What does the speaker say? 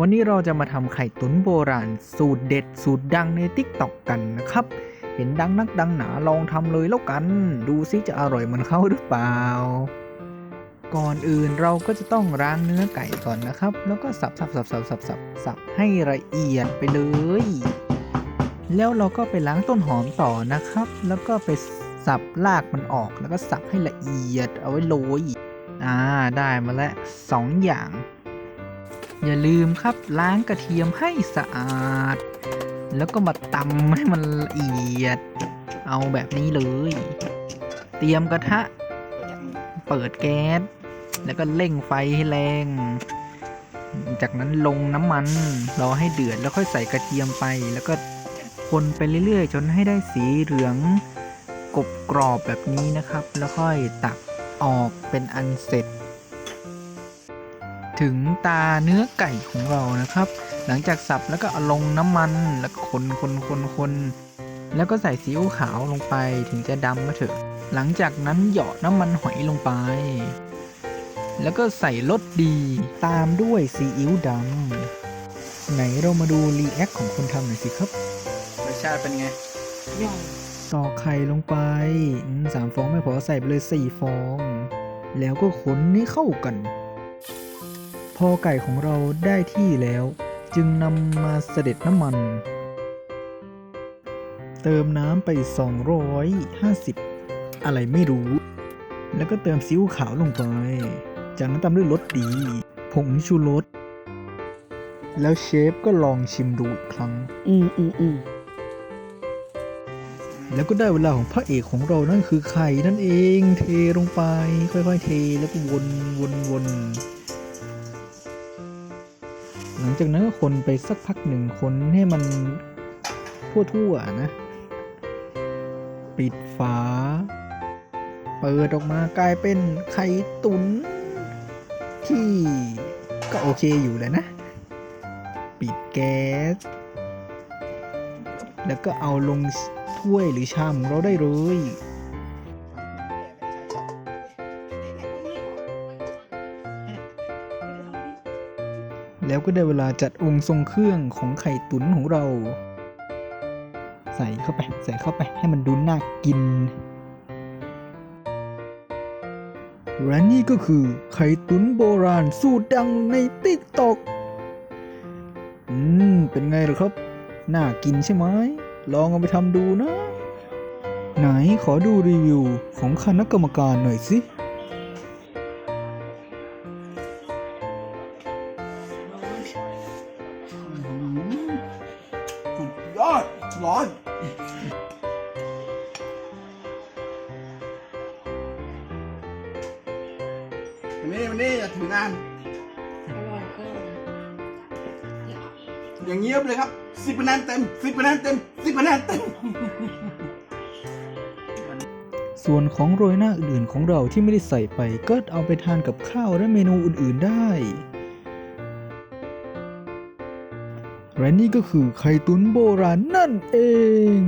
วันนี้เราจะมาทำไข่ตุ๋นโบราณ สูตรเด็ดสูตรดังในติ๊กต็อกกันนะครับ เห็นดังนักดังหนาลองทำเลยแล้วกัน ดูซิจะอร่อยเหมือนเขาหรือเปล่า ก่อนอื่นเราก็จะต้องล้างเนื้อไก่ก่อนนะครับ แล้วก็สับสับสับสับสับสับสับให้ละเอียดไปเลย แล้วเราก็ไปล้างต้นหอมต่อนะครับ แล้วก็ไปสับรากมันออกแล้วก็สับให้ละเอียดเอาไว้โรยอ่าได้มาแล้วสองอย่าง อย่าลืมครับล้างกระเทียมให้สะอาด แล้วก็มาตำให้มันละเอียด เอาแบบนี้เลย เตรียมกระทะ เปิดแก๊ส แล้วก็เร่งไฟให้แรง จากนั้นลงน้ำมัน รอให้เดือดแล้วค่อยใส่กระเทียมไป แล้วก็คนไปเรื่อยๆ จนให้ได้สีเหลืองกรอบกรอบแบบนี้นะครับ แล้วค่อยตักออกเป็นอันเสร็จ ถึงตาเนื้อไก่ของเรานะครับ หลังจากสับแล้วก็เอาลงน้ำมันแล้วก็คนคนคนคนแล้วก็ใส่ซีอิ๊วขาวลงไปถึงจะดำก็เถอะ หลังจากนั้นเหยาะน้ำมันหอยลงไป แล้วก็ใส่รสดีตามด้วยซีอิ๊วดำไหนเรามาดูรีแอคของคนทำหน่อยสิครับรสชาติเป็นไงตอกไข่ลงไปอืมสามฟองไม่พอใส่ไปเลยสี่ฟอง แล้วก็คนให้เข้ากัน พอไก่ของเราได้ที่แล้ว จึงนำมาเสด็จน้ำมัน เติมน้ำไป 250 อะไรไม่รู้ แล้วก็เติมซีอิ๊วขาวลงไป จากนั้นตามด้วยรสดี ผงชูรส แล้วเชฟก็ลองชิมดูอีกครั้ง อืมอืมอืมแล้วก็ได้เวลาของพระเอกของเรานั่นคือไข่นั่นเอง เทลงไป ค่อยๆ เทแล้วก็วนวนวนหลัง จากนั้นก็คนไปสักพักหนึ่งคนให้มันทั่วๆนะ ปิดฝา เปิดออกมากลายเป็นไข่ตุนที่ก็โอเคอยู่แล้วนะ ปิดแก๊ส แล้วก็เอาลงถ้วยหรือชามของเราได้เลย แล้วก็ได้เวลาจัดองค์ทรงเครื่องของไข่ตุ๋นของเรา ใส่เข้าไป ใส่เข้าไปให้มันดูน่ากิน และนี่ก็คือไข่ตุ๋นโบราณสูตรดังในติ๊กตอกอืม เป็นไงล่ะครับ น่ากินใช่ไหม ลองเอาไปทำดูนะ ไหนขอดูรีวิวของคณะกรรมการหน่อยสิ ร้อนวันนี้วันนี้อย่าถืองาน อร่อยก็อย่างเงียบเลยครับสิบคะแนนเต็มสิบคะแนนเต็มสิบคะแนนเต็ม ส่วนของโรยหน้าอื่นๆของเราที่ไม่ได้ใส่ไปก็เอาไปทานกับข้าวและเมนูอื่นๆได้ และนี่ก็คือไข่ตุ๋นโบราณนั่นเอง